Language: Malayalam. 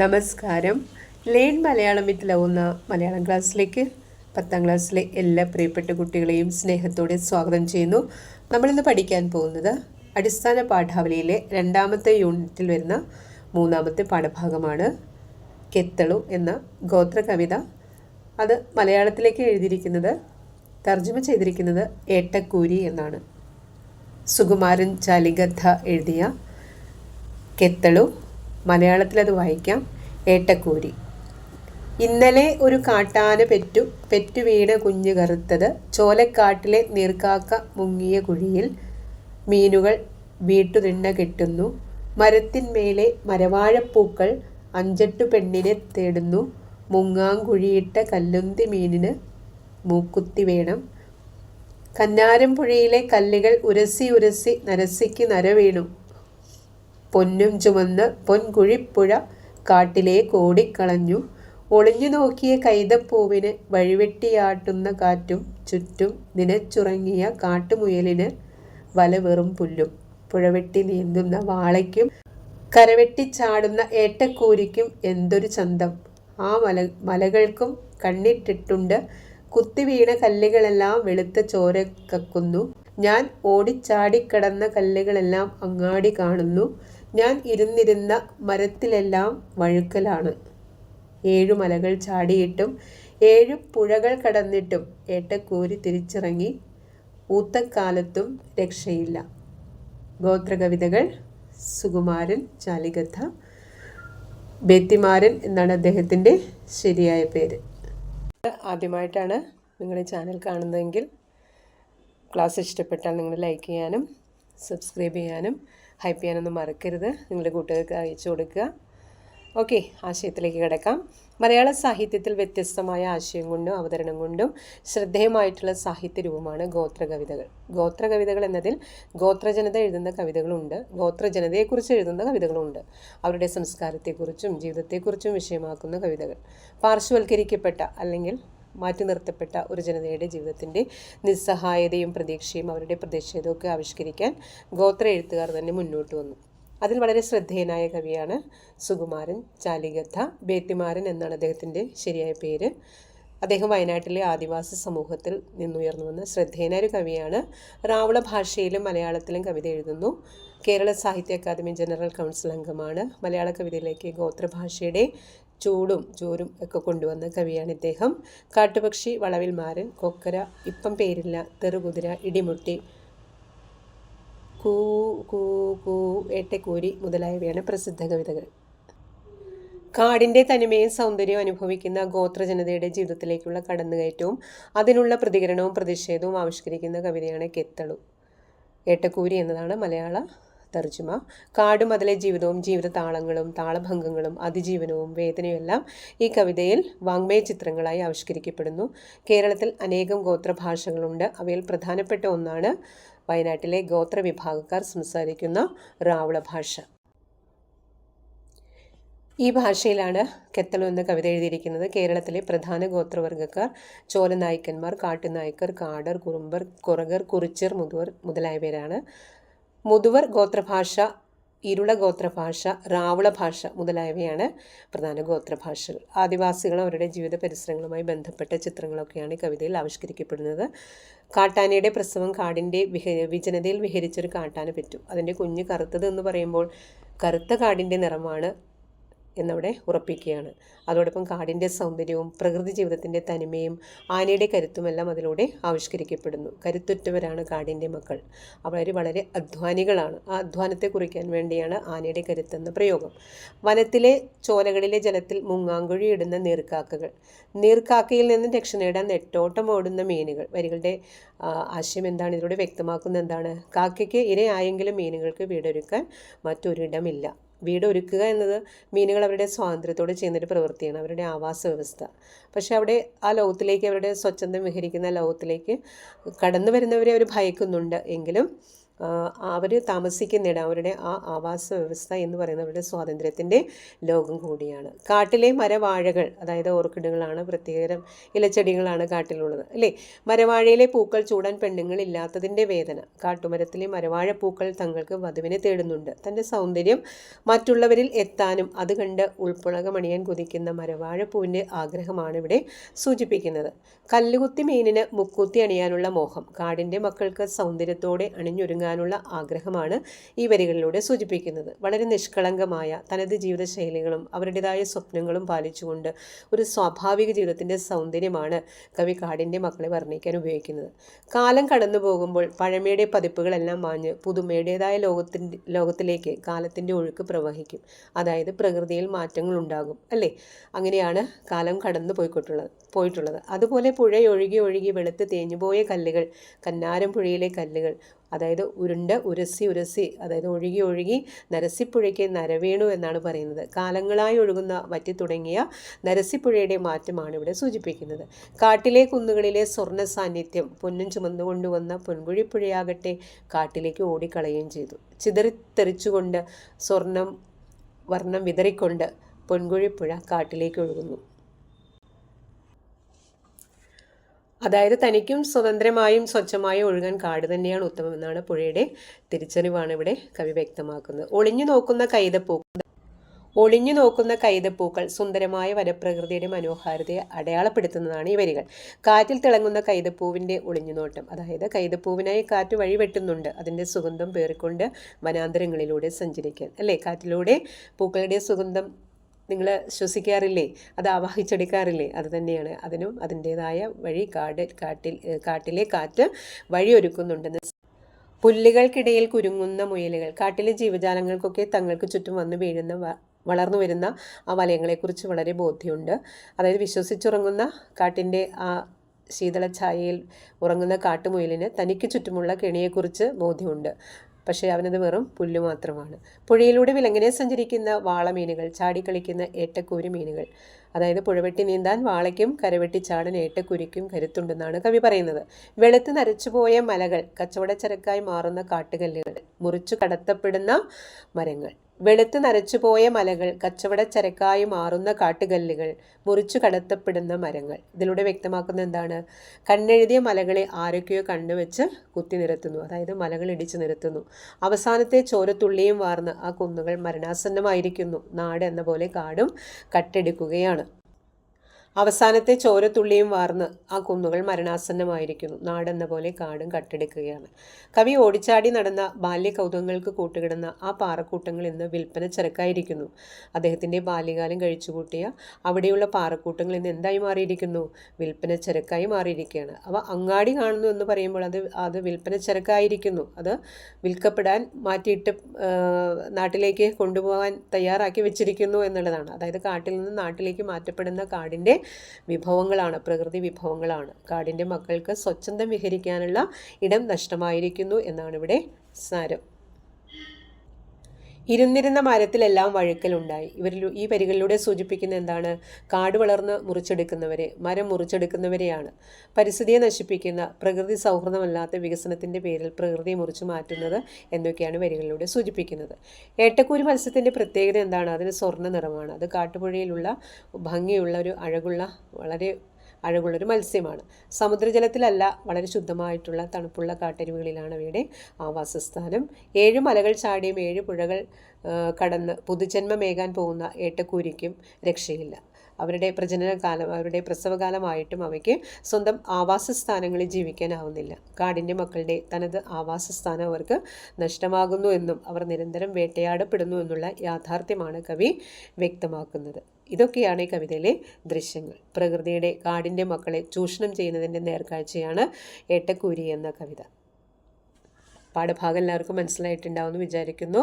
നമസ്കാരം. ലേൺ മലയാളം വിത്ത് ലവുന്ന മലയാളം ക്ലാസ്സിലേക്ക് പത്താം ക്ലാസ്സിലെ എല്ലാ പ്രിയപ്പെട്ട കുട്ടികളെയും സ്നേഹത്തോടെ സ്വാഗതം ചെയ്യുന്നു. നമ്മളിന്ന് പഠിക്കാൻ പോകുന്നത് അടിസ്ഥാന പാഠാവലിയിലെ രണ്ടാമത്തെ യൂണിറ്റിൽ വരുന്ന മൂന്നാമത്തെ പാഠഭാഗമാണ്. കെത്തളു എന്ന ഗോത്ര കവിത. അത് മലയാളത്തിലേക്ക് എഴുതിയിരിക്കുന്നത് തർജമ ചെയ്തിരിക്കുന്നത് ഏട്ടക്കൂരി എന്നാണ്. സുകുമാരൻ ചാലിഗദ്ധ എഴുതിയ കെത്തളു. മലയാളത്തിൽ അത് വായിക്കാം. ഏട്ടക്കൂരി. ഇന്നലെ ഒരു കാട്ടാന പെറ്റു പെറ്റു വീണ കുഞ്ഞു കറുത്തത് ചോലക്കാട്ടിലെ നീർക്കാക്ക മുങ്ങിയ കുഴിയിൽ മീനുകൾ വീട്ടുതിണ്ണ കെട്ടുന്നു. മരത്തിന്മേലെ മരവാഴപ്പൂക്കൾ അഞ്ചെട്ടു പെണ്ണിനെ തേടുന്നു. മുങ്ങാങ്കുഴിയിട്ട കല്ലുന്തി മീനിന് മൂക്കുത്തി വേണം. കന്നാരം പുഴയിലെ കല്ലുകൾ ഉരസി ഉരസി നരസിക്ക് നര വീണു. പൊന്നും ചുമന്ന് പൊൻകുഴിപ്പുഴ കാട്ടിലേക്ക് കോടിക്കളഞ്ഞു. ഒളിഞ്ഞു നോക്കിയ കൈതപ്പൂവിന് വഴിവെട്ടിയാട്ടുന്ന കാറ്റും ചുറ്റും നിനച്ചുറങ്ങിയ കാട്ടുമുയലിന് വല വെറും പുല്ലും. പുഴവെട്ടി നീന്തുന്ന വാളയ്ക്കും കരവെട്ടിച്ചാടുന്ന ഏട്ടക്കൂരിക്കും എന്തൊരു ചന്തം. ആ മല മലകൾക്കും കണ്ണിട്ടിട്ടുണ്ട്. കുത്തിവീണ കല്ലുകളെല്ലാം വെളുത്ത ചോര കക്കുന്നു. ഞാൻ ഓടിച്ചാടിക്കടന്ന കല്ലുകളെല്ലാം അങ്ങാടി കാണുന്നു. ഞാൻ ഇരുന്നിരുന്ന മരത്തിലെല്ലാം വഴുക്കലാണ്. ഏഴു മലകൾ ചാടിയിട്ടും ഏഴ് പുഴകൾ കടന്നിട്ടും ഏട്ടക്കൂരി തിരിച്ചിറങ്ങി. ഊത്തക്കാലത്തും രക്ഷയില്ല. ഗോത്രകവിതകൾ സുകുമാരൻ ചാലികഥ ബേത്തിമാരൻ എന്നാണ് അദ്ദേഹത്തിന്റെ ശരിയായ പേര്. ആദ്യമായിട്ടാണ് നിങ്ങളുടെ ചാനൽ കാണുന്നതെങ്കിൽ ക്ലാസ് ഇഷ്ടപ്പെട്ടാൽ നിങ്ങൾ ലൈക്ക് ചെയ്യാനും സബ്സ്ക്രൈബ് ചെയ്യാനും ഹൈപ്പ് ചെയ്യാനൊന്നും മറക്കരുത്. നിങ്ങളുടെ കൂട്ടുകാർക്ക് അയച്ചു കൊടുക്കുക. ഓക്കെ ആശയത്തിലേക്ക് കിടക്കാം. മലയാള സാഹിത്യത്തിൽ വ്യത്യസ്തമായ ആശയം കൊണ്ടും അവതരണം കൊണ്ടും ശ്രദ്ധേയമായിട്ടുള്ള സാഹിത്യ രൂപമാണ് ഗോത്രകവിതകൾ. ഗോത്രകവിതകൾ എന്നതിൽ ഗോത്രജനത എഴുതുന്ന കവിതകളുണ്ട്. ഗോത്രജനതയെക്കുറിച്ച് എഴുതുന്ന കവിതകളുണ്ട്. അവരുടെ സംസ്കാരത്തെക്കുറിച്ചും ജീവിതത്തെക്കുറിച്ചും വിഷയമാക്കുന്ന കവിതകൾ. പാർശ്വവൽക്കരിക്കപ്പെട്ട അല്ലെങ്കിൽ മാറ്റി നിർത്തപ്പെട്ട ഒരു ജനതയുടെ ജീവിതത്തിന്റെ നിസ്സഹായതയും പ്രതീക്ഷയും അവരുടെ പ്രതിഷേധമൊക്കെ ആവിഷ്കരിക്കാൻ ഗോത്ര എഴുത്തുകാർ തന്നെ മുന്നോട്ട് വന്നു. അതിൽ വളരെ ശ്രദ്ധേയനായ കവിയാണ് സുകുമാരൻ ചാലികഥ ബേത്തിമാരൻ എന്നാണ് അദ്ദേഹത്തിന്റെ ശരിയായ പേര്. അദ്ദേഹം വയനാട്ടിലെ ആദിവാസി സമൂഹത്തിൽ നിന്നുയർന്നു വന്ന ശ്രദ്ധേയനായ കവിയാണ്. റാവള ഭാഷയിലും മലയാളത്തിലും കവിത എഴുതുന്നു. കേരള സാഹിത്യ അക്കാദമി ജനറൽ കൗൺസിൽ അംഗമാണ്. മലയാള കവിതയിലേക്ക് ഗോത്രഭാഷയുടെ ചൂടും ചോറും ഒക്കെ കൊണ്ടുവന്ന കവിയാണ് ഇദ്ദേഹം. കാട്ടുപക്ഷി വളവിൽ മാരൻ കൊക്കര ഇപ്പം പേരില്ല തെറുകുതിര ഇടിമുട്ടി കൂ കൂ കൂ ഏട്ടക്കൂരി മുതലായവയാണ് പ്രസിദ്ധ കവിതകൾ. കാടിന്റെ തനിമയും സൗന്ദര്യവും അനുഭവിക്കുന്ന ഗോത്രജനതയുടെ ജീവിതത്തിലേക്കുള്ള കടന്നുകയറ്റവും അതിനുള്ള പ്രതികരണവും പ്രതിഷേധവും ആവിഷ്കരിക്കുന്ന കവിതയാണ് കെത്തളു. ഏട്ടക്കൂരി എന്നതാണ് മലയാള തർജമ. കാടും അതിലെ ജീവിതവും ജീവിതതാളങ്ങളും താളഭംഗങ്ങളും അതിജീവനവും വേദനയും എല്ലാം ഈ കവിതയിൽ വാങ്മയ ചിത്രങ്ങളായി ആവിഷ്കരിക്കപ്പെടുന്നു. കേരളത്തിൽ അനേകം ഗോത്രഭാഷകളുണ്ട്. അവയിൽ പ്രധാനപ്പെട്ട ഒന്നാണ് വയനാട്ടിലെ ഗോത്രവിഭാഗക്കാർ സംസാരിക്കുന്ന റാവുള ഭാഷ ഈ ഭാഷയിലാണ് കെത്തളു എന്ന കവിത എഴുതിയിരിക്കുന്നത്. കേരളത്തിലെ പ്രധാന ഗോത്രവർഗക്കാർ ചോലനായ്ക്കന്മാർ കാട്ടുനായ്ക്കർ കാടർ കുറുമ്പർ കുറകർ കുറിച്ചർ മുതുവർ മുതലായവരാണ്. മുതുവർ ഗോത്രഭാഷ ഇരുള ഗോത്രഭാഷ റാവുള ഭാഷ മുതലായവയാണ് പ്രധാന ഗോത്രഭാഷകൾ. ആദിവാസികൾ അവരുടെ ജീവിത പരിസരങ്ങളുമായി ബന്ധപ്പെട്ട ചിത്രങ്ങളൊക്കെയാണ് കവിതയിൽ ആവിഷ്കരിക്കപ്പെടുന്നത്. കാട്ടാനയുടെ പ്രസവം കാടിന്റെ വിഹ വിജനതയിൽ വിഹരിച്ചൊരു കാട്ടാന പറ്റു. അതിന്റെ കുഞ്ഞ് കറുത്തത് എന്ന് പറയുമ്പോൾ കറുത്ത കാടിന്റെ നിറമാണ് എന്നവിടെ ഉറപ്പിക്കുകയാണ്. അതോടൊപ്പം കാടിന്റെ സൗന്ദര്യവും പ്രകൃതി ജീവിതത്തിന്റെ തനിമയും ആനയുടെ കരുത്തുമെല്ലാം അതിലൂടെ ആവിഷ്കരിക്കപ്പെടുന്നു. കരുത്തുറ്റവരാണ് കാടിന്റെ മക്കൾ. അവർ വളരെ അധ്വാനികളാണ്. ആ അധ്വാനത്തെ കുറിക്കാൻ വേണ്ടിയാണ് ആനയുടെ കരുത്തെന്ന പ്രയോഗം. വനത്തിലെ ചോലകളിലെ ജലത്തിൽ മുങ്ങാങ്കുഴി ഇടുന്ന നീർക്കാക്കകൾ. നീർക്കാക്കയിൽ നിന്ന് രക്ഷ നേടാൻ നെട്ടോട്ടം ഓടുന്ന മീനുകൾ. വരികളുടെ ആശയം എന്താണ്? ഇതിലൂടെ വ്യക്തമാക്കുന്നത് എന്താണ് കാക്കയ്ക്ക് ഇരയായെങ്കിലും മീനുകൾക്ക് വീടൊരുക്കാൻ മറ്റൊരിടമില്ല. വീട് ഒരുക്കുക എന്നത് മീനുകൾ അവരുടെ സ്വാതന്ത്ര്യത്തോടെ ചെയ്യുന്നൊരു പ്രവൃത്തിയാണ് അവരുടെ ആവാസ വ്യവസ്ഥ. പക്ഷേ അവിടെ ആ ലോകത്തിലേക്ക് അവരുടെ സ്വച്ഛന്തം വിഹരിക്കുന്ന ലോകത്തിലേക്ക് കടന്നു വരുന്നവരെ അവർ ഭയക്കുന്നുണ്ട്. എങ്കിലും അവർ താമസിക്കുന്നിടം അവരുടെ ആ ആവാസ വ്യവസ്ഥ എന്ന് പറയുന്നത് അവരുടെ സ്വാതന്ത്ര്യത്തിന്റെ ലോകം കൂടിയാണ്. കാട്ടിലെ മരവാഴകൾ അതായത് ഓർക്കിഡുകളാണ് പ്രത്യേകതരം ഇലച്ചെടികളാണ് കാട്ടിലുള്ളത് അല്ലേ? മരവാഴയിലെ പൂക്കൾ ചൂടാൻ പെണ്ണുങ്ങളില്ലാത്തതിന്റെ വേദന. കാട്ടുമരത്തിലെ മരവാഴ പൂക്കൾ തങ്ങൾക്ക് വധുവിനെ തേടുന്നുണ്ട്. തന്റെ സൗന്ദര്യം മറ്റുള്ളവരിൽ എത്താനും അത് കണ്ട് ഉൾപ്പുളകമണിയാൻ കൊതിക്കുന്ന മരവാഴപ്പൂവിന്റെ ആഗ്രഹമാണ് ഇവിടെ സൂചിപ്പിക്കുന്നത്. കല്ലുകുത്തി മീനിന് മുക്കുത്തി അണിയാനുള്ള മോഹം. കാടിന്റെ മക്കൾക്ക് സൗന്ദര്യത്തോടെ അണിഞ്ഞൊരുങ്ങാനുള്ള ആഗ്രഹമാണ് ഈ വരികളിലൂടെ സൂചിപ്പിക്കുന്നത്. വളരെ നിഷ്കളങ്കമായ തനത് ജീവിതശൈലികളും അവരുടേതായ സ്വപ്നങ്ങളും പാലിച്ചുകൊണ്ട് ഒരു സ്വാഭാവിക ജീവിതത്തിന്റെ സൗന്ദര്യമാണ് കവി കാടിന്റെ മക്കളെ വർണിക്കാൻ ഉപയോഗിക്കുന്നത്. കാലം കടന്നു പോകുമ്പോൾ പഴമയുടെ പതിപ്പുകളെല്ലാം മാഞ്ഞ് പുതുമയുടേതായ ലോകത്തിന്റെ ലോകത്തിലേക്ക് കാലത്തിന്റെ ഒഴുക്ക് പ്രവഹിക്കും. അതായത് പ്രകൃതിയിൽ മാറ്റങ്ങൾ ഉണ്ടാകും അല്ലേ? അങ്ങനെയാണ് കാലം കടന്നു പോയിക്കൊട്ടുള്ളത് പോയിട്ടുള്ളത്. അതുപോലെ പുഴയൊഴുകി ഒഴുകി വെളുത്ത് തേഞ്ഞുപോയ കല്ലുകൾ കന്നാരം പുഴയിലെ കല്ലുകൾ അതായത് ഉരുണ്ട് ഉരസി ഉരസി അതായത് ഒഴുകി ഒഴുകി നരസിപ്പുഴയ്ക്ക് നരവീണു എന്നാണ് പറയുന്നത്. കാലങ്ങളായി ഒഴുകുന്ന വറ്റി തുടങ്ങിയ നരസിപ്പുഴയുടെ മാറ്റമാണ് ഇവിടെ സൂചിപ്പിക്കുന്നത്. കാട്ടിലെ കുന്നുകളിലെ സ്വർണ സാന്നിധ്യം പൊന്നും ചുമന്നുകൊണ്ടുവന്ന പൊൻകുഴിപ്പുഴയാകട്ടെ കാട്ടിലേക്ക് ഓടിക്കളയുകയും ചെയ്തു. ചിതറിത്തെറിച്ചുകൊണ്ട് സ്വർണം വർണം വിതറിക്കൊണ്ട് പൊൻകുഴിപ്പുഴ കാട്ടിലേക്ക് ഒഴുകുന്നു. അതായത് തനിക്കും സ്വതന്ത്രമായും സ്വച്ഛമായും ഒഴുകാൻ കാട് തന്നെയാണ് ഉത്തമമെന്നാണ് പുഴയുടെ തിരിച്ചറിവാണ് ഇവിടെ കവി വ്യക്തമാക്കുന്നത്. ഒളിഞ്ഞു നോക്കുന്ന കൈതപ്പൂക്കൾ ഒളിഞ്ഞു നോക്കുന്ന കൈതപ്പൂക്കൾ സുന്ദരമായ വനപ്രകൃതിയുടെ മനോഹാരിതയെ അടയാളപ്പെടുത്തുന്നതാണ് ഈ വരികൾ. കാറ്റിൽ തിളങ്ങുന്ന കൈതപ്പൂവിന്റെ ഒളിഞ്ഞുനോട്ടം അതായത് കൈതപ്പൂവിനായി കാറ്റ് വഴിവെട്ടുന്നുണ്ട്. അതിന്റെ സുഗന്ധം പേറിക്കൊണ്ട് വനാന്തരങ്ങളിലൂടെ സഞ്ചരിക്കാൻ അല്ലേ? കാറ്റിലൂടെ പൂക്കളുടെ സുഗന്ധം നിങ്ങൾ ശ്വസിക്കാറില്ലേ? അത് ആവാഹിച്ചെടുക്കാറില്ലേ? അത് തന്നെയാണ്. അതിനും അതിന്റേതായ വഴി കാട് കാട്ടിൽ കാട്ടിലെ കാറ്റ് വഴിയൊരുക്കുന്നുണ്ടെന്ന് പുല്ലുകൾക്കിടയിൽ കുരുങ്ങുന്ന മുയലുകൾ കാട്ടിലെ ജീവജാലങ്ങൾക്കൊക്കെ തങ്ങൾക്ക് ചുറ്റും വന്നു വീഴുന്ന വളർന്നു വരുന്ന ആ വലയങ്ങളെക്കുറിച്ച് വളരെ ബോധ്യമുണ്ട്. അതായത് വിശ്വസിച്ചുറങ്ങുന്ന കാട്ടിന്റെ ആ ശീതള ഛായയിൽ ഉറങ്ങുന്ന കാട്ടുമുയലിന് തനിക്ക് ചുറ്റുമുള്ള കെണിയെക്കുറിച്ച് ബോധ്യമുണ്ട്. പക്ഷേ അവനത് വെറും പുല്ല് മാത്രമാണ്. പുഴയിലൂടെ വിലങ്ങനെ സഞ്ചരിക്കുന്ന വാളമീനുകൾ ചാടിക്കളിക്കുന്ന ഏട്ടക്കൂരി മീനുകൾ. അതായത് പുഴവെട്ടി നീന്താൻ വാളയ്ക്കും കരവെട്ടി ചാടൻ ഏട്ടക്കുരിക്കും കരുത്തുണ്ടെന്നാണ് കവി പറയുന്നത്. വെളുത്ത് നരച്ചുപോയ മലകൾ കച്ചവടച്ചരക്കായി മാറുന്ന കാട്ടുകല്ലുകൾ മുറിച്ചു കടത്തപ്പെടുന്ന മരങ്ങൾ. വെളുത്ത് നരച്ചുപോയ മലകൾ കച്ചവട കച്ചവടച്ചരക്കായി മാറുന്ന കാട്ടുകല്ലുകൾ മുറിച്ചു കടത്തപ്പെടുന്ന മരങ്ങൾ. ഇതിലൂടെ വ്യക്തമാക്കുന്ന എന്താണ്? കണ്ണെഴുതിയ മലകളെ ആരൊക്കെയോ കണ്ണുവെച്ച് കുത്തി നിരത്തുന്നു. അതായത് മലകൾ ഇടിച്ചു നിരത്തുന്നു. അവസാനത്തെ ചോരത്തുള്ളിയും വാർന്ന് ആ കുന്നുകൾ മരണാസന്നമായിരിക്കുന്നു. നാട് എന്ന പോലെ കാടും കട്ടെടുക്കുകയാണ്. അവസാനത്തെ ചോരത്തുള്ളിയും വാർന്ന് ആ കുന്നുകൾ മരണാസന്നമായിരിക്കുന്നു. നാടെന്ന പോലെ കാടും കട്ടെടുക്കുകയാണ്. കവി ഓടിച്ചാടി നടന്ന ബാല്യ കൗതുകങ്ങൾക്ക് കൂട്ടുകിടന്ന ആ പാറക്കൂട്ടങ്ങൾ ഇന്ന് വിൽപ്പന ചരക്കായിരിക്കുന്നു. അദ്ദേഹത്തിന്റെ ബാല്യകാലം കഴിച്ചുകൂട്ടിയ അവിടെയുള്ള പാറക്കൂട്ടങ്ങൾ ഇന്ന് എന്തായി മാറിയിരിക്കുന്നു? വിൽപ്പന ചരക്കായി മാറിയിരിക്കുകയാണ്. അവ അങ്ങാടി കാണുന്നു എന്ന് പറയുമ്പോൾ അത് അത് വിൽപ്പന ചരക്കായിരിക്കുന്നു. അത് വിൽക്കപ്പെടാൻ മാറ്റിയിട്ട് നാട്ടിലേക്ക് കൊണ്ടുപോകാൻ തയ്യാറാക്കി വെച്ചിരിക്കുന്നു എന്നുള്ളതാണ്. അതായത് കാട്ടിൽ നിന്ന് നാട്ടിലേക്ക് മാറ്റപ്പെടുന്ന കാടിന്റെ വിഭവങ്ങളാണ് പ്രകൃതി വിഭവങ്ങളാണ്. കാടിന്റെ മക്കൾക്ക് സ്വച്ഛന്തം വിഹരിക്കാനുള്ള ഇടം നഷ്ടമായിരിക്കുന്നു എന്നാണ് ഇവിടെ സാരം. ഇരുന്നിരുന്ന മരത്തിലെല്ലാം വഴുക്കലുണ്ടായി. ഇവരിൽ ഈ വരികളിലൂടെ സൂചിപ്പിക്കുന്ന എന്താണ്? കാട് വളർന്ന് മുറിച്ചെടുക്കുന്നവരെ മരം മുറിച്ചെടുക്കുന്നവരെയാണ്. പരിസ്ഥിതിയെ നശിപ്പിക്കുന്ന പ്രകൃതി സൗഹൃദമല്ലാത്ത വികസനത്തിന്റെ പേരിൽ പ്രകൃതിയെ മുറിച്ചു മാറ്റുന്നത് എന്നൊക്കെയാണ് വരികളിലൂടെ സൂചിപ്പിക്കുന്നത്. ഏട്ടക്കൂരി മത്സ്യത്തിന്റെ പ്രത്യേകത എന്താണ്? അതിന് സ്വർണ നിറമാണ് അത് കാട്ടുപുഴയിലുള്ള ഭംഗിയുള്ള ഒരു അഴകുള്ള വളരെ അഴകുള്ളൊരു മത്സ്യമാണ്. സമുദ്രജലത്തിലല്ല വളരെ ശുദ്ധമായിട്ടുള്ള തണുപ്പുള്ള കാട്ടരുവികളിലാണ് അവയുടെ ആവാസസ്ഥാനം ഏഴ് മലകൾ ചാടിയും ഏഴ് പുഴകൾ കടന്ന് പുതുജന്മമേകാൻ പോകുന്ന ഏട്ടക്കൂരിക്കും രക്ഷയില്ല. അവരുടെ പ്രജനനകാലം അവരുടെ പ്രസവകാലമായിട്ടും അവയ്ക്ക് സ്വന്തം ആവാസസ്ഥാനങ്ങളിൽ ജീവിക്കാനാവുന്നില്ല. കാടിന്റെ മക്കളുടെ തനത് ആവാസസ്ഥാനം അവർക്ക് നഷ്ടമാകുന്നു എന്നും അവർ നിരന്തരം വേട്ടയാടപ്പെടുന്നു എന്നുള്ള യാഥാർത്ഥ്യമാണ് കവി വ്യക്തമാക്കുന്നത്. ഇതൊക്കെയാണ് ഈ കവിതയിലെ ദൃശ്യങ്ങൾ. പ്രകൃതിയുടെ കാടിന്റെ മക്കളെ ചൂഷണം ചെയ്യുന്നതിന്റെ നേർക്കാഴ്ചയാണ് ഏട്ടക്കൂരി എന്ന കവിത. പാഠഭാഗം എല്ലാവർക്കും മനസ്സിലായിട്ടുണ്ടാവുമെന്ന് വിചാരിക്കുന്നു.